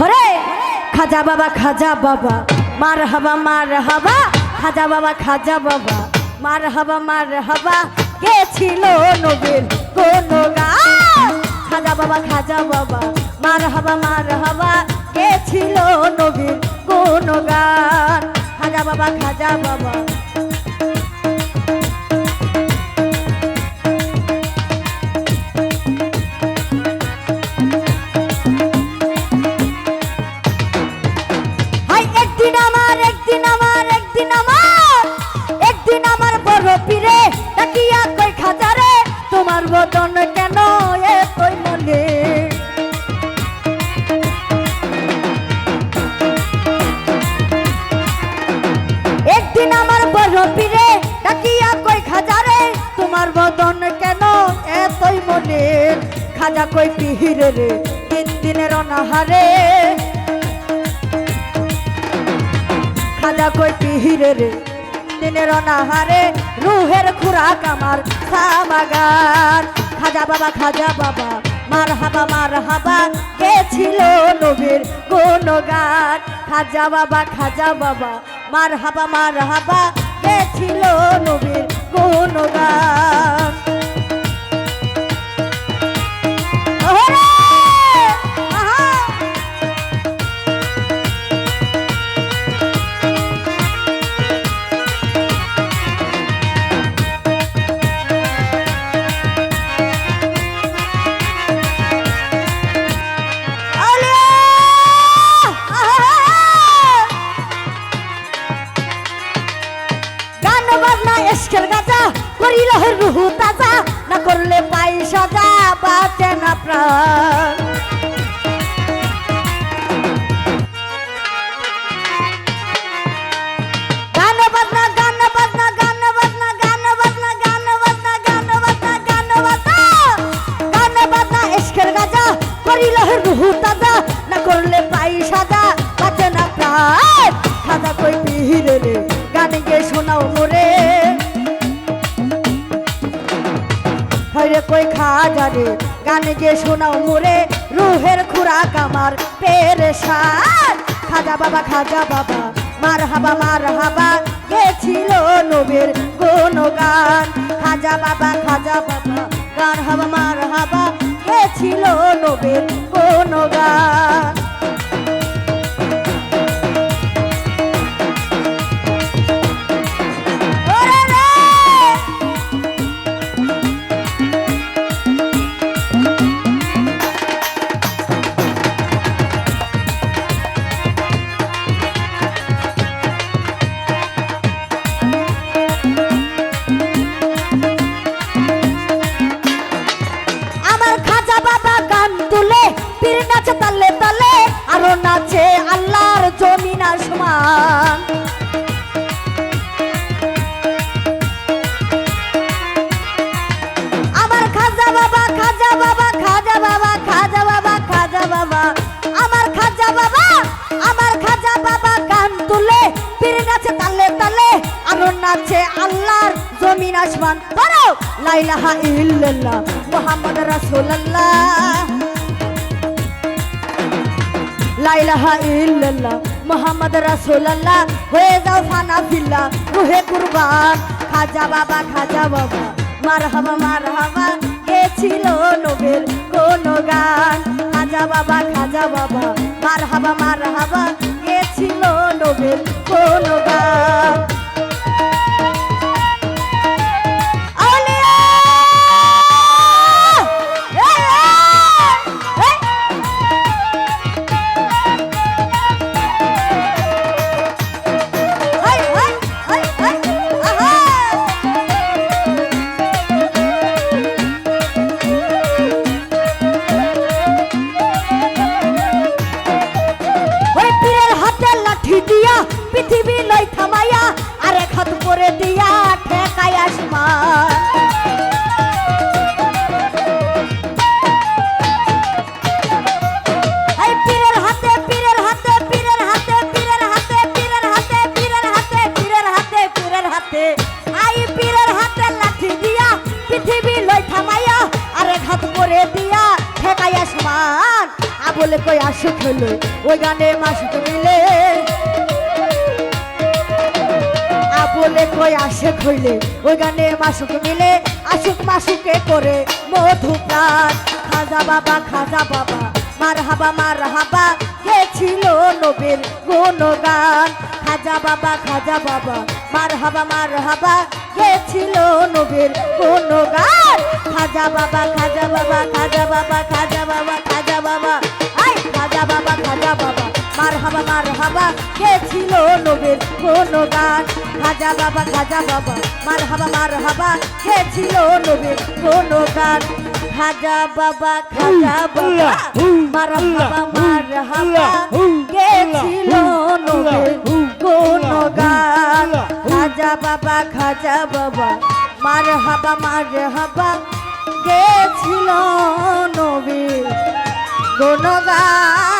হরে, খাজা বাবা খাজা বাবা মার হাবা মার হাবা খাজা বাবা খাজা বাবা মার হাবা মার হাবা কে ছিল নবীর কোন খাজা বাবা খাজা বাবা মার হাবা মার হাবা কে ছিল নবীর কোন গান খাজা বাবা খাজা বাবা একদিন আমার একদিন আমার একদিন আমার। একদিন আমার বড় পীরে তাকিয়া কই খাজারে, তোমার বদন কেন এতই মনে? একদিন আমার বড় পীরে তাকিয়া কই খাজারে, তোমার বদন কেন এতই মনে? খাজা কই পিহিরে রে, তিন দিনের অনাহারে খাজা কই পিহিরে রে? দিনের অনাহারে রুহের খুরাক আমার সামাগান খাজা বাবা খাজা বাবা মার হাবা মার হাবা কে ছিল নবীর কোন গান খাজা বাবা খাজা বাবা মার হাবা মার হাবা কে ছিল নবীর কোন গান করিল রুহু তাজা, না করলে পাই সজা বাঁচে না প্রাণ। রুহু তাজা, না করলে পাই সাদা বাঁচে না প্রাণ। সাদা কই পিহিরে গান গে শোনাও মোরে। কই খাজা রে? গান যে শোনাও মোরে, রুহের খুরাক আমার পেরেশান। খাজা বাবা খাজা বাবা মার হাবা মার হাবা কে ছিল নবীর কোন গান খাজা বাবা খাজা বাবা গান হাবা মার হাবা কে ছিল নবীর আমার খাজা বাবা খাজা বাবা খাজা বাবা খাজা বাবা খাজা বাবা আমার খাজা বাবা আমার খাজা বাবা গান তুলে পীর নাচে তালে তালে আরও নাচে আল্লাহর জমিন আসমান। ধরো লাইলাহা ইল্লাল্লাহ, মুহাম্মদ রাসূলুল্লাহ। লাইলাহা ইল্লাল্লাহ মোহাম্মদ রাসূলুল্লাহ, হয়ে যাও ফানা ফিল্লা রুহে কুরবান। খাজা বাবা খাজা বাবা, মারহাবা মারহাবা কে ছিল নোবেল কোন গান খাজা বাবা খাজা বাবা, মারহাবা মারহাবা মার ছিল বলে কই আসুক হলো ওই গানে মাসুক মিলে বলে কই আসে হইলে, ওই গানে মাসুক মিলে আসুক মাসুকে করে মধু প্রাণ খাজা বাবা খাজা বাবা। মার হাবা মার হাবা কে ছিল নবীর গুণগান খাজা বাবা খাজা বাবা মার হাবা মার হাবা কে ছিল নবীর গুণগান খাজা বাবা খাজা বাবা খাজা বাবা খাজা বাবা খাজা বাবা আই খাজা বাবা খাজা বাবা মার হাবা মার হাবা কে ছিল নবীর গুণগান খাজা বাবা খাজা বাবা মার হাবা মার হাবা কে ছিল নবীর গুণগান খাজা বাবা খাজা বাবা মার হাবা মার হাবা। কে ছিল নবীর গুণগান খাজা বাবা খাজা বাবা মার হাবা মার হাবা। গেছিল ছিল নবীর গুণগান